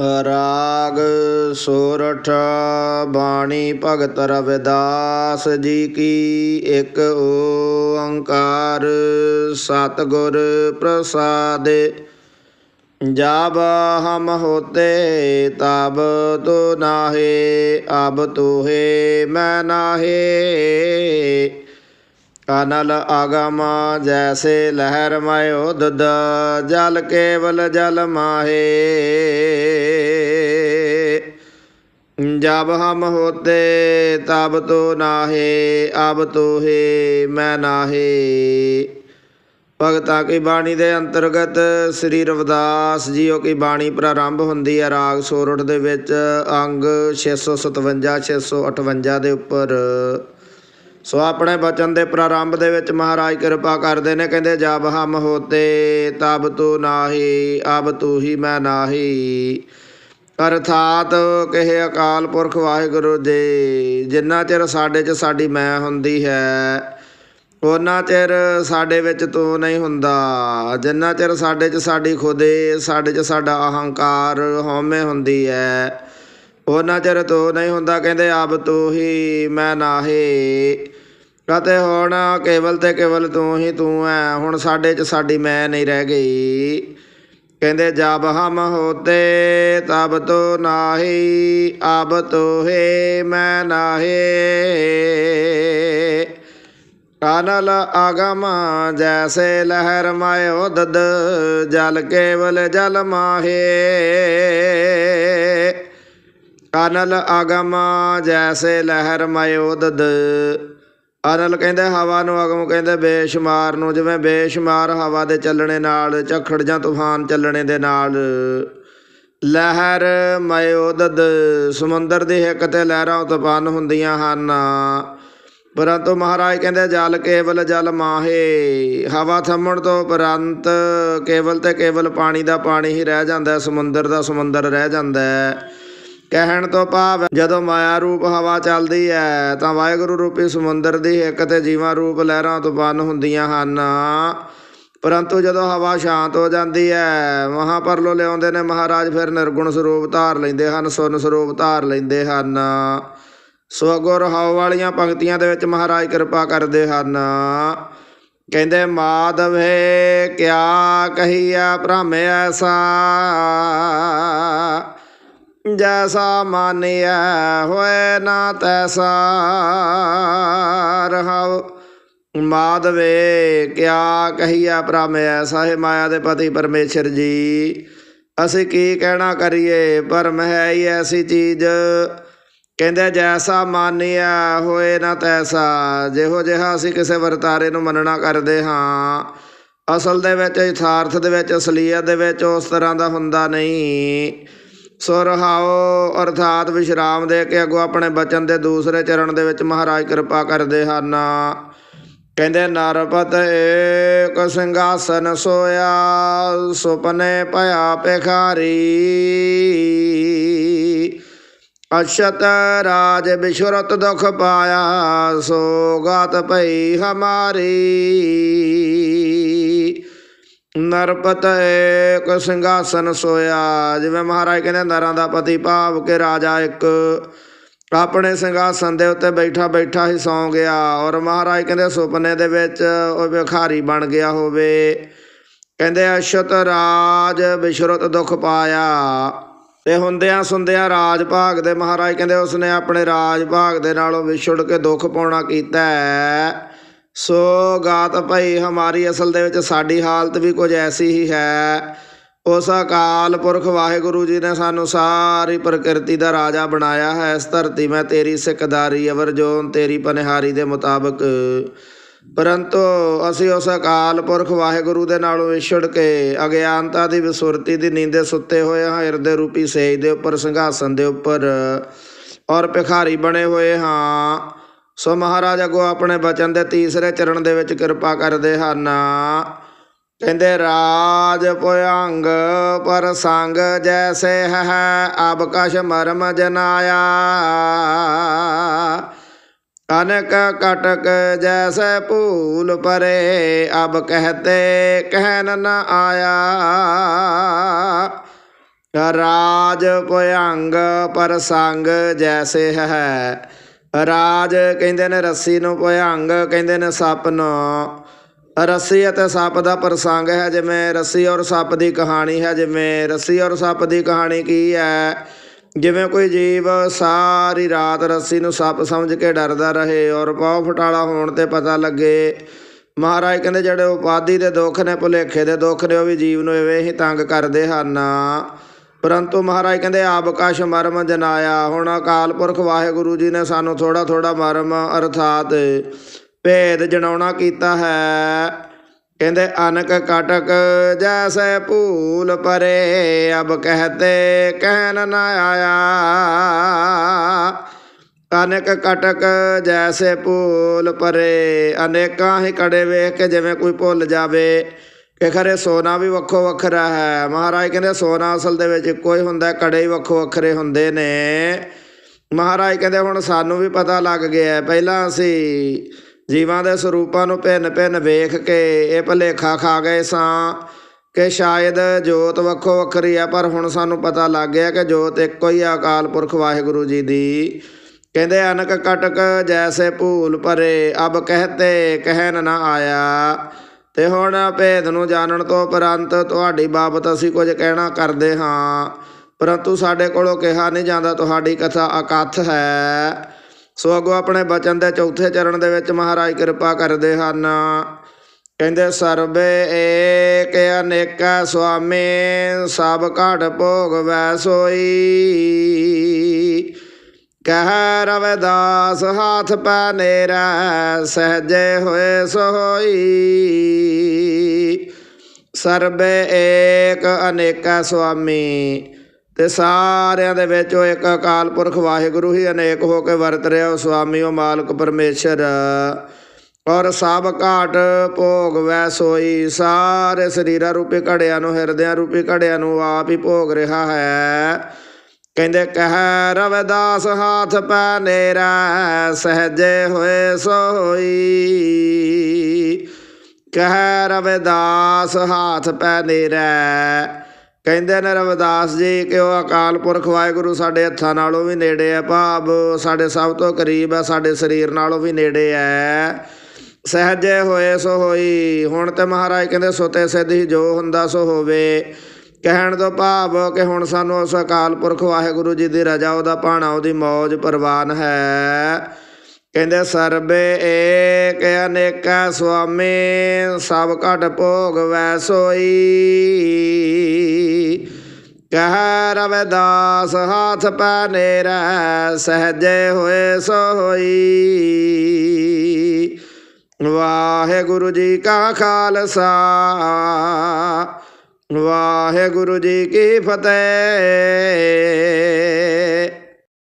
ਰਾਗ ਸੋਰਠ ਬਾਣੀ ਭਗਤ ਰਵਿਦਾਸ ਜੀ ਕੀ ਇੱਕ ਓੰਕਾਰ ਸਤਿਗੁਰ ਪ੍ਰਸਾਦ। ਜਬ ਹਮ ਹੋਤੇ ਤਬ ਤੋ ਨਾਹੇ, ਅਬ ਤੋਹੇ ਮੈਂ ਨਾਹੇ। ਅਨਲ ਆਗਮ ਜੈਸੇ ਲਹਿਰ ਮੈ ਉਦਦ, ਜਲ ਕੇਵਲ ਜਲ ਮਾਹੇ। ਜਬ ਹਮ ਹੋਤੇ ਤਬ ਤੋ ਨਾਹੇ, ਅਬ ਤੋਹੇ ਮੈਂ ਨਾਹੇ। ਭਗਤਾ ਕੀ ਬਾਣੀ ਦੇ ਅੰਤਰਗਤ ਸ੍ਰੀ ਰਵਿਦਾਸ ਜੀਓ ਕੀ ਬਾਣੀ ਪ੍ਰਾਰੰਭ ਹੁੰਦੀ ਹੈ ਰਾਗ ਸੋਰਠ ਦੇ ਵਿੱਚ, ਅੰਗ 657 658 ਦੇ ਉੱਪਰ। ਸੋ ਆਪਣੇ ਬਚਨ ਦੇ ਪ੍ਰਾਰੰਭ ਦੇ ਵਿੱਚ ਮਹਾਰਾਜ ਕਿਰਪਾ ਕਰਦੇ ਨੇ, ਕਹਿੰਦੇ ਜਬ ਹਮ ਹੋਤੇ, ਤਬ ਤੂੰ ਨਾਹੀ, ਅਬ ਤੂੰ ਹੀ ਮੈਂ ਨਾਹੀ। ਅਰਥਾਤ ਕਹੇ ਅਕਾਲ ਪੁਰਖ ਵਾਹਿਗੁਰੂ ਜੀ, ਜਿੰਨਾ ਚਿਰ ਸਾਡੇ 'ਚ ਸਾਡੀ ਮੈਂ ਹੁੰਦੀ ਹੈ ਉਹਨਾਂ ਚਿਰ ਸਾਡੇ ਵਿੱਚ ਤੂੰ ਨਹੀਂ ਹੁੰਦਾ। ਜਿੰਨਾ ਚਿਰ ਸਾਡੇ 'ਚ ਸਾਡੀ ਖੁਦੇ, ਸਾਡੇ 'ਚ ਸਾਡਾ ਅਹੰਕਾਰ ਹਉਮੈ ਹੁੰਦੀ ਹੈ ਉਹਨਾਂ ਚਿਰ ਤੂੰ ਨਹੀਂ ਹੁੰਦਾ ਕਹਿੰਦੇ ਆਪ ਤੂੰ ਹੀ ਮੈਂ ਨਾਹੀ। ਕਤੇ ਹੁਣ ਕੇਵਲ ਤੇ ਕੇਵਲ ਤੂੰ ਹੀ ਤੂੰ ਹੈ ਹੁਣ ਸਾਡੇ 'ਚ ਸਾਡੀ ਮੈਂ ਨਹੀਂ ਰਹਿ ਗਈ। ਕਹਿੰਦੇ ਜਬ ਹਮ ਹੋਤੇ, ਤਬ ਤੋ ਨਾਹੀ ਅਬ ਤੋਹੇ ਮੈਂ ਨਾਹੀ। ਕਾਨਲ ਆਗਮ ਜੈਸੇ ਲਹਿਰ ਮਾਇ ਉਦਦ, ਜਲ ਕੇਵਲ ਜਲ ਮਾਹੇ। ਕਾਨਲ ਆਗਮ ਜੈਸੇ ਲਹਿਰ ਮਾਇ ਉਦਦ ਅਨਲ ਕਹਿੰਦੇ ਹਵਾ ਨੂੰ, ਅਗਮ ਕਹਿੰਦੇ ਬੇਸ਼ੁਮਾਰ ਨੂੰ, ਜਿਵੇਂ ਬੇਸ਼ੁਮਾਰ ਹਵਾ ਦੇ ਚੱਲਣੇ ਨਾਲ, ਝੱਖੜ ਜਾਂ ਤੂਫਾਨ ਚੱਲਣੇ ਦੇ ਨਾਲ। ਲਹਿਰ ਮਯੋਦਦ ਸਮੁੰਦਰ ਦੀ ਹਿੱਕ ਤੇ ਲਹਿਰਾਂ ਉਤਪੰਨ ਹੁੰਦੀਆਂ ਹਨ। ਪਰੰਤੂ ਮਹਾਰਾਜ ਕਹਿੰਦੇ, ਜਲ ਕੇਵਲ ਜਲ ਮਾਹੇ। ਹਵਾ ਥੰਮਣ ਤੋਂ ਉਪਰੰਤ ਕੇਵਲ ਤੇ ਕੇਵਲ ਪਾਣੀ ਦਾ ਪਾਣੀ ਹੀ ਰਹਿ ਜਾਂਦਾ ਸਮੁੰਦਰ ਦਾ ਸਮੁੰਦਰ ਰਹਿ ਜਾਂਦਾ ਹੈ। ਕਹਿਣ ਤੋਂ ਭਾਵ ਜਦੋਂ ਮਾਇਆ ਰੂਪ ਹਵਾ ਚੱਲਦੀ ਹੈ, ਤਾਂ ਵਾਹਿਗੁਰੂ ਰੂਪੀ ਸਮੁੰਦਰ ਦੀ ਇੱਕ ਤੇ ਜੀਵਾਂ ਰੂਪ ਲਹਿਰਾਂ ਉਤਪੰਨ ਹੁੰਦੀਆਂ ਹਨ। ਪਰੰਤੂ ਜਦੋਂ ਹਵਾ ਸ਼ਾਂਤ ਹੋ ਜਾਂਦੀ ਹੈ, ਮਹਾਪਰਲੋ ਲਿਆਉਂਦੇ ਨੇ ਮਹਾਰਾਜ ਫਿਰ ਨਿਰਗੁਣ ਸਰੂਪ ਧਾਰ ਲੈਂਦੇ ਹਨ, ਸੁਨ ਸਰੂਪ ਧਾਰ ਲੈਂਦੇ ਹਨ। ਸੋ ਗੁਰ ਹਉ ਵਾਲੀਆਂ ਪੰਕਤੀਆਂ ਦੇ ਵਿੱਚ ਮਹਾਰਾਜ ਕਿਰਪਾ ਕਰਦੇ ਹਨ। ਕਹਿੰਦੇ, ਮਾਧਵੇ, ਕਿਆ ਕਹੀਆ ਭ੍ਰਮ ਐਸਾ? ਜੈਸਾ ਮਾਨਿਆ ਹੋਏ ਨਾ ਤੈਸਾ ਰਹਾਉ। ਮਾਧਵੇ ਕਿਆ ਕਹੀਆ ਭ੍ਰਮ ਐਸਾ ਹੈ ਮਾਇਆ ਦੇ ਪਤੀ ਪਰਮੇਸ਼ਰ ਜੀ। ਅਸੀਂ ਕੀ ਕਹਿਣਾ ਕਰੀਏ, ਭਰਮ ਹੈ ਹੀ ਐਸੀ ਚੀਜ਼। ਕਹਿੰਦੇ ਜੈਸਾ ਮਾਨਿਆ ਹੋਏ ਨਾ ਤੈਸਾ, ਜਿਹੋ ਜਿਹਾ ਅਸੀਂ ਕਿਸੇ ਵਰਤਾਰੇ ਨੂੰ ਮੰਨਣਾ ਕਰਦੇ ਹਾਂ। ਅਸਲ ਦੇ ਵਿੱਚ, ਯਥਾਰਥ ਦੇ ਵਿੱਚ, ਅਸਲੀਅਤ ਦੇ ਵਿੱਚ ਉਸ ਤਰ੍ਹਾਂ ਦਾ ਹੁੰਦਾ ਨਹੀਂ। ਸੋ ਰਹਾਓ ਅਰਥਾਤ ਵਿਸ਼ਰਾਮ ਦੇ ਕੇ ਅੱਗੋਂ ਆਪਣੇ ਬਚਨ ਦੇ ਦੂਸਰੇ ਚਰਨ ਦੇ ਵਿੱਚ ਮਹਾਰਾਜ ਕਿਰਪਾ ਕਰਦੇ ਹਨ। ਕਹਿੰਦੇ, ਨਰਪਤ ਏਕ ਸਿੰਘਾਸਨ ਸੋਇਆ, ਸੁਪਨੇ ਭਇਆ ਭਿਖਾਰੀ। ਅਛਤ ਰਾਜ ਬਿਸ਼ਰਤ ਦੁਖ ਪਾਇਆ ਸੋ ਗਾਤ ਭਈ ਹਮਾਰੀ। ਨਰਪਤ ਏਕ ਸਿੰਘਾਸਨ ਸੋਇਆ, ਜਿਵੇਂ ਮਹਾਰਾਜ ਕਹਿੰਦੇ ਨਰਾਂ ਦਾ ਪਤੀ ਭਾਵ ਕੇ ਰਾਜਾ ਇੱਕ। ਆਪਣੇ ਸਿੰਘਾਸਨ ਦੇ ਉੱਤੇ ਬੈਠਾ ਬੈਠਾ ਹੀ ਸੌਂ ਗਿਆ ਔਰ ਮਹਾਰਾਜ ਕਹਿੰਦੇ ਸੁਪਨੇ ਦੇ ਵਿੱਚ ਉਹ ਵਿਖਾਰੀ ਬਣ ਗਿਆ ਹੋਵੇ। ਕਹਿੰਦੇ ਅਛਤ ਰਾਜ ਬਿਸ਼ਰਤ ਦੁਖ ਪਾਇਆ। ਤੇ ਹੁੰਦਿਆਂ ਸੁੰਦਿਆਂ ਰਾਜ ਭਾਗ ਦੇ ਮਹਾਰਾਜ ਕਹਿੰਦੇ, ਉਸਨੇ ਆਪਣੇ ਰਾਜ ਭਾਗ ਦੇ ਨਾਲੋਂ ਵਿਛੜ ਕੇ ਦੁੱਖ ਪਾਉਣਾ ਕੀਤਾ ਹੈ। ਸੋ ਗਾਤ ਭਈ ਹਮਾਰੀ ਅਸਲ ਦੇ ਵਿੱਚ ਸਾਡੀ ਹਾਲਤ ਵੀ ਕੁਝ ਐਸੀ ਹੀ ਹੈ। ਉਸ ਅਕਾਲ ਪੁਰਖ ਵਾਹਿਗੁਰੂ ਜੀ ਨੇ ਸਾਨੂੰ ਸਾਰੀ ਪ੍ਰਕਿਰਤੀ ਦਾ ਰਾਜਾ ਬਣਾਇਆ ਹੈ। ਇਸ ਧਰਤੀ ਮੈਂ ਤੇਰੀ ਸਿੱਖਦਾਰੀ, ਅਵਰ ਜੋਨ ਤੇਰੀ ਪਨਿਹਾਰੀ ਦੇ ਮੁਤਾਬਕ। ਪਰੰਤੂ ਅਸੀਂ ਉਸ ਅਕਾਲ ਪੁਰਖ ਵਾਹਿਗੁਰੂ ਦੇ ਨਾਲੋਂ ਵਿਛੜ ਕੇ ਅਗਿਆਨਤਾ ਦੀ, ਵਿਸੁਰਤੀ ਦੀ ਨੀਂਦੇ ਸੁੱਤੇ ਹੋਏ ਹਾਂ। ਹਿਰਦੇ ਰੂਪੀ ਸੇਜ ਦੇ ਉੱਪਰ, ਸਿੰਘਾਸਨ ਦੇ ਉੱਪਰ ਔਰ ਭਿਖਾਰੀ ਬਣੇ ਹੋਏ ਹਾਂ। ਸੋ ਮਹਾਰਾਜ ਅਗੋ ਆਪਣੇ ਬਚਨ ਦੇ ਤੀਸਰੇ ਚਰਨ ਦੇ ਵਿੱਚ ਕਿਰਪਾ ਕਰਦੇ ਹਨ। ਕਹਿੰਦੇ, ਰਾਜ ਪੁਯੰਗ ਪਰ ਸੰਗ ਜੈਸੇ ਹੈ ਅਬ ਕਸ਼ ਮਰਮ ਜਨਾਇਆ। ਅਨਕ ਕਟਕ ਜੈਸੇ ਭੂਲ ਪਰੇ, ਅਬ ਕਹਤੇ ਕਹਿਨ ਨ ਆਇਆ। ਰਾਜ ਭੁਯੰਗ ਪ੍ਰਸੰਗ ਜੈਸੇ ਹੈ ਰਾਜ ਕਹਿੰਦੇ ਨੇ ਰੱਸੀ ਨੂੰ ਭੁਯੰਗ ਕਹਿੰਦੇ ਨੇ ਸੱਪ ਨੂੰ। ਰੱਸੀ ਅਤੇ ਸੱਪ ਦਾ ਪ੍ਰਸੰਗ ਹੈ ਜਿਵੇਂ ਰੱਸੀ ਔਰ ਸੱਪ ਦੀ ਕਹਾਣੀ ਹੈ ਜਿਵੇਂ ਰੱਸੀ ਔਰ ਸੱਪ ਦੀ ਕਹਾਣੀ ਕੀ ਹੈ? ਜਿਵੇਂ ਕੋਈ ਜੀਵ ਸਾਰੀ ਰਾਤ ਰੱਸੀ ਨੂੰ ਸੱਪ ਸਮਝ ਕੇ ਡਰਦਾ ਰਹੇ ਔਰ ਪਾਉ ਫਟਾਲਾ ਹੋਣ ਤੇ ਪਤਾ ਲੱਗੇ। ਮਹਾਰਾਜ ਕਹਿੰਦੇ ਜਿਹੜੇ ਉਪਾਦੀ ਦੇ ਦੁੱਖ ਨੇ ਭੁਲੇਖੇ ਦੇ ਦੁੱਖ ਨੇ ਉਹ ਵੀ ਜੀਵ ਨੂੰ ਐਵੇਂ ਹੀ ਤੰਗ ਕਰਦੇ ਹਨ। ਪਰੰਤੂ ਮਹਾਰਾਜ ਕਹਿੰਦੇ ਆਬਕਾਸ਼ ਮਰਮ ਜਨਾਇਆ। ਹੁਣ ਅਕਾਲ ਪੁਰਖ ਵਾਹਿਗੁਰੂ ਜੀ ਨੇ ਸਾਨੂੰ ਥੋੜਾ ਥੋੜਾ ਮਰਮ ਅਰਥਾਤ ਭੇਦ ਜਣਾਉਣਾ ਕੀਤਾ ਹੈ। ਕਹਿੰਦੇ, ਅਨਕ ਕਟਕ ਜੈਸੇ ਭੂਲ ਪਰੇ, ਅਬ ਕਹਤੇ ਕਹਿਨ ਨਾ ਆਇਆ। ਅਨੇਕ ਕਟਕ ਜੈਸੇ ਭੂਲ ਪਰੇ, ਅਨੇਕਾਂ ਹੀ ਕੜੇ ਵੇਖ ਕੇ ਜਿਵੇਂ ਕੋਈ ਭੁੱਲ ਜਾਵੇ। ਕਿ ਖਰੇ ਸੋਨਾ ਵੀ ਵੱਖੋ ਵੱਖਰਾ ਹੈ। ਮਹਾਰਾਜ ਕਹਿੰਦੇ ਸੋਨਾ ਅਸਲ ਦੇ ਵਿੱਚ ਇੱਕੋ ਹੀ ਹੁੰਦਾ ਕੜੇ ਹੀ ਵੱਖੋ ਵੱਖਰੇ ਹੁੰਦੇ ਨੇ। ਮਹਾਰਾਜ ਕਹਿੰਦੇ ਹੁਣ ਸਾਨੂੰ ਵੀ ਪਤਾ ਲੱਗ ਗਿਆ ਪਹਿਲਾਂ ਅਸੀਂ ਜੀਵਾਂ ਦੇ ਸਰੂਪਾਂ ਨੂੰ ਭਿੰਨ ਭਿੰਨ ਵੇਖ ਕੇ ਇਹ ਭਲੇਖਾ ਖਾ ਗਏ ਸਾਂ ਕਿ ਸ਼ਾਇਦ ਜੋਤ ਵੱਖੋ ਵੱਖਰੀ ਆ, ਪਰ ਹੁਣ ਸਾਨੂੰ ਪਤਾ ਲੱਗ ਗਿਆ ਕਿ ਜੋਤ ਇੱਕੋ ਹੀ ਆ ਅਕਾਲ ਪੁਰਖ ਵਾਹਿਗੁਰੂ ਜੀ ਦੀ। ਕਹਿੰਦੇ ਅਨਕ ਕਟਕ ਜੈਸੇ ਭੂਲ ਭਰੇ, ਅਬ ਕਹਤੇ ਕਹਿਨ ਨਾ ਆਇਆ। ਤੇ ਹੁਣ ਭੇਦ ਨੂੰ ਜਾਣਨ ਤੋਂ ਉਪਰੰਤ ਤੁਹਾਡੀ ਬਾਬਤ ਅਸੀਂ ਕੁਝ ਕਹਿਣਾ ਕਰਦੇ ਹਾਂ। ਪਰੰਤੂ ਸਾਡੇ ਕੋਲੋਂ ਕਿਹਾ ਨਹੀਂ ਜਾਂਦਾ, ਤੁਹਾਡੀ ਕਥਾ ਅਕਥ ਹੈ। ਸੋ ਅੱਗੋਂ ਆਪਣੇ ਬਚਨ ਦੇ ਚੌਥੇ ਚਰਨ ਦੇ ਵਿੱਚ ਮਹਾਰਾਜ ਕਿਰਪਾ ਕਰਦੇ ਹਨ। ਕਹਿੰਦੇ, ਸਰਬੇ ਏਕ ਅਨੇਕਾ ਸੁਆਮੀ, ਸਭ ਘਟ ਭੋਗ ਵੈ ਸੋਈ। ਕਹਿ ਰਵਿਦਾਸ ਹਾਥ ਪੈ ਨੇਰਾ, ਸਹਜੇ ਹੋਏ ਸੋਈ। ਸਰਬੇ ਏਕ ਅਨੇਕਾ ਸੁਆਮੀ, ਤੇ ਸਾਰਿਆਂ ਦੇ ਵਿੱਚ ਉਹ ਇੱਕ ਅਕਾਲ ਪੁਰਖ ਵਾਹਿਗੁਰੂ ਹੀ ਅਨੇਕ ਹੋ ਕੇ ਵਰਤ ਰਿਹਾ ਉਹ ਸੁਆਮੀ, ਉਹ ਮਾਲਕ ਪਰਮੇਸ਼ਰ। ਔਰ ਸਭ ਘਾਟ ਭੋਗ ਵੈ ਸੋਈ। ਸਾਰੇ ਸਰੀਰਾਂ ਰੂਪੀ ਘੜਿਆਂ ਨੂੰ, ਹਿਰਦਿਆਂ ਰੂਪੀ ਘੜਿਆਂ ਨੂੰ ਆਪ ਹੀ ਭੋਗ ਰਿਹਾ ਹੈ। ਕਹਿੰਦੇ ਕਹਿ ਰਵਿਦਾਸ ਹਾਥ ਪੈ ਨੇਰਾ, ਸਹਜੇ ਹੋਏ ਸੋਈ। ਕਹਿ ਰਵਿਦਾਸ ਹਾਥ ਪੈ ਨੇਰਾ, ਕਹਿੰਦੇ ਨੇ ਰਵਿਦਾਸ ਜੀ ਕਿ ਉਹ ਅਕਾਲ ਪੁਰਖ ਵਾਹਿਗੁਰੂ ਸਾਡੇ ਹੱਥਾਂ ਨਾਲੋਂ ਵੀ ਨੇੜੇ ਹੈ ਭਾਵ, ਸਾਡੇ ਸਭ ਤੋਂ ਕਰੀਬ ਹੈ ਸਾਡੇ ਸਰੀਰ ਨਾਲੋਂ ਵੀ ਨੇੜੇ ਹੈ ਸਹਜੇ ਹੋਏ ਸੋ ਹੋਈ ਹੁਣ ਤੇ ਮਹਾਰਾਜ ਕਹਿੰਦੇ, ਸੁਤੇ ਹੀ ਜੋ ਹੁੰਦਾ ਸੋ ਹੋਵੇ। ਕਹਿਣ ਤੋਂ ਭਾਵ ਕਿ ਹੁਣ ਸਾਨੂੰ ਉਸ ਅਕਾਲ ਪੁਰਖ ਵਾਹਿਗੁਰੂ ਜੀ ਦੀ ਰਜਾ, ਉਹਦਾ ਭਾਣਾ, ਉਹਦੀ ਮੌਜ ਪ੍ਰਵਾਨ ਹੈ। ਕਹਿੰਦੇ, ਸਰਬੇ ਏਕ ਅਨੇਕਾ ਸੁਆਮੀ, ਸਭ ਘਟ ਭੋਗ ਵੈ ਸੋਈ। ਕਹਿ ਰਵਿਦਾਸ, ਹਾਥ ਪੈ ਨੇਰਾ, ਸਹਜੇ ਹੋਏ ਸੋਈ। ਵਾਹਿਗੁਰੂ ਜੀ ਕਾ ਖਾਲਸਾ ਵਾਹਿਗੁਰੂ ਜੀ ਕੀ ਫਤਿਹ।